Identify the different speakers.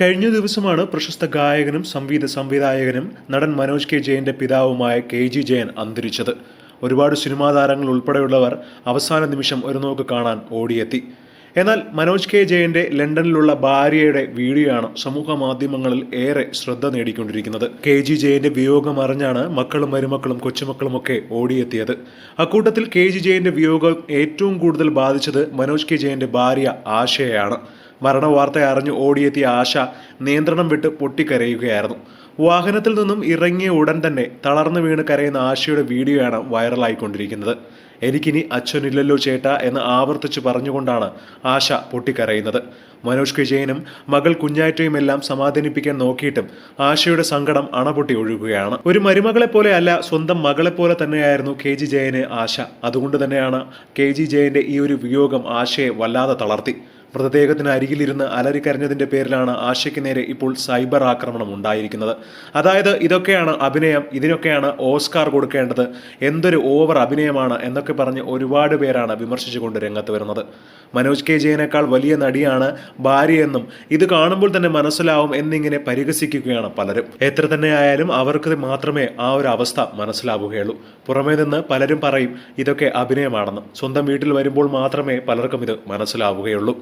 Speaker 1: കഴിഞ്ഞ ദിവസമാണ് പ്രശസ്ത ഗായകനും സംഗീത സംവിധായകനും നടൻ മനോജ് കെ ജയന്റെ പിതാവുമായ കെ ജി ജയൻ അന്തരിച്ചത്. ഒരുപാട് സിനിമാ താരങ്ങൾ ഉൾപ്പെടെയുള്ളവർ അവസാന നിമിഷം ഒരു നോക്ക് കാണാൻ ഓടിയെത്തി. എന്നാൽ മനോജ് കെ ജയന്റെ ലണ്ടനിലുള്ള ഭാര്യയുടെ വീഡിയോയാണ് സമൂഹ മാധ്യമങ്ങളിൽ ഏറെ ശ്രദ്ധ നേടിക്കൊണ്ടിരിക്കുന്നത്. കെ ജി ജയന്റെ വിയോഗം അറിഞ്ഞാണ് മക്കളും മരുമക്കളും കൊച്ചുമക്കളുമൊക്കെ ഓടിയെത്തിയത്. അക്കൂട്ടത്തിൽ കെ ജി ജയന്റെ വിയോഗം ഏറ്റവും കൂടുതൽ ബാധിച്ചത് മനോജ് കെ ജയന്റെ ഭാര്യ ആശയാണ്. മരണവാർത്ത അറിഞ്ഞ് ഓടിയെത്തിയ ആശ നിയന്ത്രണം വിട്ട് പൊട്ടിക്കരയുകയായിരുന്നു. വാഹനത്തിൽ നിന്നും ഇറങ്ങിയ ഉടൻ തന്നെ തളർന്നു വീണ് കരയുന്ന ആശയുടെ വീഡിയോയാണ് വൈറലായിക്കൊണ്ടിരിക്കുന്നത്. എനിക്കിനി അച്ഛനില്ലല്ലോ ചേട്ടാ എന്ന് ആവർത്തിച്ച് പറഞ്ഞുകൊണ്ടാണ് ആശ പൊട്ടിക്കരയുന്നത്. മനോജ് കെ മകൾ കുഞ്ഞാറ്റയും എല്ലാം സമാധാനിപ്പിക്കാൻ നോക്കിയിട്ടും ആശയുടെ സങ്കടം അണപൊട്ടി ഒഴുകുകയാണ്. ഒരു മരുമകളെ പോലെ അല്ല സ്വന്തം മകളെ പോലെ തന്നെയായിരുന്നു കെ ജി ജയന് ആശ. അതുകൊണ്ട് തന്നെയാണ് കെ ജി ജയന്റെ ഈ ഒരു വിയോഗം ആശയെ വല്ലാതെ തളർത്തി. മൃതദേഹത്തിന് അരികിലിരുന്ന് അലറിക്കരഞ്ഞതിന്റെ പേരിലാണ് ആശയ്ക്ക് നേരെ ഇപ്പോൾ സൈബർ ആക്രമണം ഉണ്ടായിരിക്കുന്നത്. അതായത് ഇതൊക്കെയാണ് അഭിനയം ഇതിനൊക്കെയാണ് ഓസ്കാർ കൊടുക്കേണ്ടത്. എന്തൊരു ഓവർ അഭിനയമാണ് എന്നൊക്കെ പറഞ്ഞ് ഒരുപാട് പേരാണ് വിമർശിച്ചുകൊണ്ട് രംഗത്ത് വരുന്നത്. മനോജ് കെ ജയനേക്കാൾ വലിയ നടിയാണ് ഭാര്യയെന്നും ഇത് കാണുമ്പോൾ തന്നെ മനസ്സിലാവും എന്നിങ്ങനെ പരിഹസിക്കുകയാണ് പലരും. എത്ര തന്നെ ആയാലും അവർക്ക് മാത്രമേ ആ ഒരു അവസ്ഥ മനസ്സിലാവുകയുള്ളൂ. പുറമേ നിന്ന് പലരും പറയും ഇതൊക്കെ അഭിനയമാണെന്ന്. സ്വന്തം വീട്ടിൽ വരുമ്പോൾ മാത്രമേ പലർക്കും ഇത് മനസ്സിലാവുകയുള്ളൂ.